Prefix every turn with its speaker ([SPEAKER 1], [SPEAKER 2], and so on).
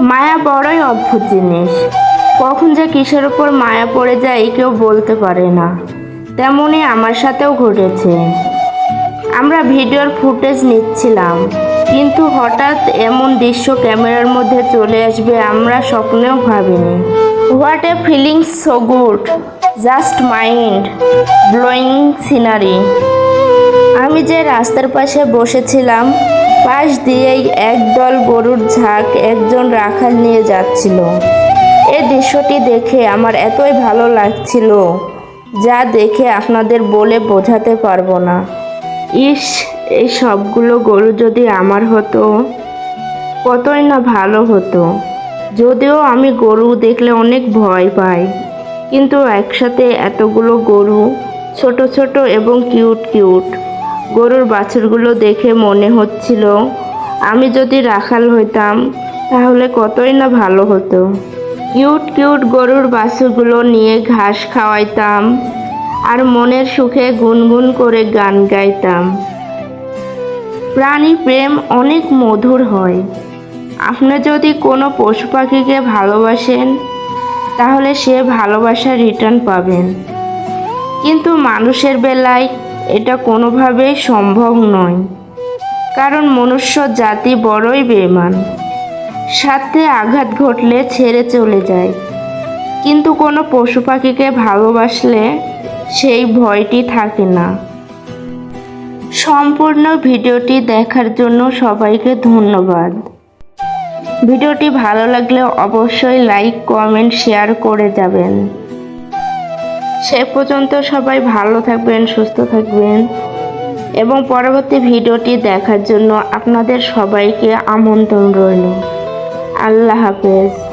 [SPEAKER 1] মায়া বড়ই অদ্ভুত জিনিস। কখন যে কিসের উপর মায়া পড়ে যায় কেউ বলতে পারে না। তেমনই আমার সাথেও ঘটেছে। আমরা ভিডিওর ফুটেজ নিচ্ছিলাম, কিন্তু হঠাৎ এমন দৃশ্য ক্যামেরার মধ্যে চলে আসবে আমরা স্বপ্নেও ভাবিনি। What a feelings so good, just mind blowing scenery. আমি যে রাস্তার পাশে বসেছিলাম পাশ দিয়েই একদল গরুর ঝাঁক একজন রাখাল নিয়ে যাচ্ছিল। এই দৃশ্যটি দেখে আমার এতই ভালো লাগছিল, যা দেখে আপনাদের বলে বোঝাতে পারব না। ইস এই সবগুলো গরু যদি আমার হতো, কতই না ভালো হতো। যদিও আমি গরু দেখলে অনেক ভয় পাই, কিন্তু একসাথে এতগুলো গরু ছোট ছোট এবং কিউট কিউট। গরুর বাছুরগুলো দেখে মনে হচ্ছিল, আমি যদি রাখাল হইতাম, তাহলে কতই না ভালো হতো। কিউট কিউট গরুর বাছুরগুলো নিয়ে ঘাস খাওয়াইতাম আর মনের সুখে গুনগুন করে গান গাইতাম। প্রাণী প্রেম অনেক মধুর হয়। আপনি যদি কোনো পশু পাখিকে ভালোবাসেন, তাহলে সে ভালোবাসা রিটার্ন পাবেন। কিন্তু মানুষের বেলায় এটা কোনোভাবেই সম্ভব নয়। কারণ মনুষ্য জাতি বড়ই বেমান সাথে আঘাত ঘটলে ছেড়ে চলে যায়। কিন্তু কোনো পশু পাখিকে ভালোবাসলে সেই ভয়টি থাকে না। সম্পূর্ণ ভিডিওটি দেখার জন্য সবাইকে ধন্যবাদ। ভিডিওটি ভালো লাগলে অবশ্যই লাইক, কমেন্ট, শেয়ার করে যাবেন। সে পর্যন্ত সবাই ভালো থাকবেন, সুস্থ থাকবেন। এবং পরবর্তী ভিডিওটি দেখার জন্য আপনাদের সবাইকে আমন্ত্রণ রইল। আল্লাহ হাফেজ।